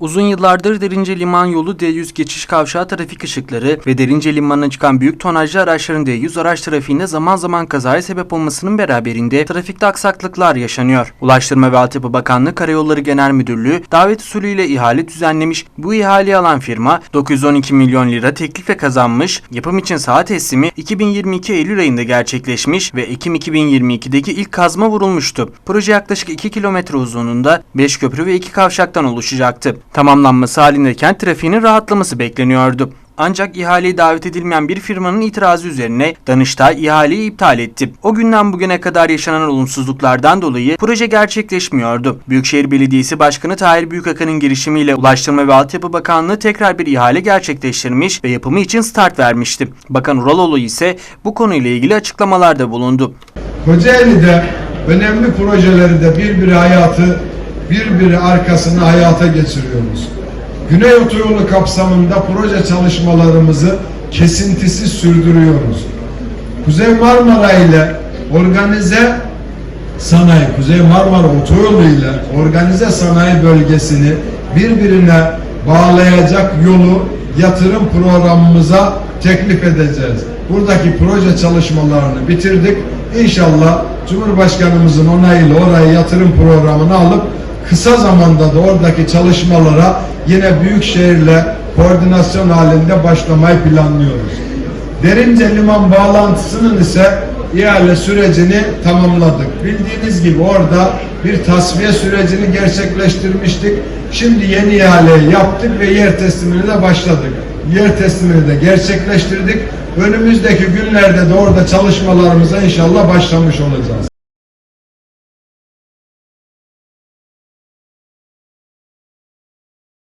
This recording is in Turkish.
Uzun yıllardır Derince Liman yolu D100 geçiş kavşağı trafik ışıkları ve Derince Limanı'na çıkan büyük tonajlı araçların D100 araç trafiğinde zaman zaman kazaya sebep olmasının beraberinde trafikte aksaklıklar yaşanıyor. Ulaştırma ve Altyapı Bakanlığı Karayolları Genel Müdürlüğü davet usulüyle ihale düzenlemiş. Bu ihaleyi alan firma 912 milyon lira teklifle kazanmış. Yapım için saat teslimi 2022 Eylül ayında gerçekleşmiş ve Ekim 2022'deki ilk kazma vurulmuştu. Proje yaklaşık 2 kilometre uzunluğunda 5 köprü ve 2 kavşaktan oluşacaktı. Tamamlanması halinde kent trafiğinin rahatlaması bekleniyordu. Ancak ihaleye davet edilmeyen bir firmanın itirazı üzerine Danıştay ihaleyi iptal etti. O günden bugüne kadar yaşanan olumsuzluklardan dolayı proje gerçekleşmiyordu. Büyükşehir Belediyesi Başkanı Tahir Büyükakın'ın girişimiyle Ulaştırma ve Altyapı Bakanlığı tekrar bir ihale gerçekleştirmiş ve yapımı için start vermişti. Bakan Uraloğlu ise bu konuyla ilgili açıklamalarda bulundu. Kocaeli'de önemli projeleri de birbiri hayatı birbiri arkasına hayata geçiriyoruz. Güney Otoyolu kapsamında proje çalışmalarımızı kesintisiz sürdürüyoruz. Kuzey Marmara ile organize sanayi, Kuzey Marmara Otoyolu ile organize sanayi bölgesini birbirine bağlayacak yolu yatırım programımıza teklif edeceğiz. Buradaki proje çalışmalarını bitirdik. İnşallah Cumhurbaşkanımızın onayıyla orayı yatırım programına alıp kısa zamanda da oradaki çalışmalara yine Büyükşehir'le koordinasyon halinde başlamayı planlıyoruz. Derince liman bağlantısının ise ihale sürecini tamamladık. Bildiğiniz gibi orada bir tasfiye sürecini gerçekleştirmiştik. Şimdi yeni ihaleyi yaptık ve yer teslimine de başladık. Yer teslimini de gerçekleştirdik. Önümüzdeki günlerde de orada çalışmalarımıza inşallah başlamış olacağız.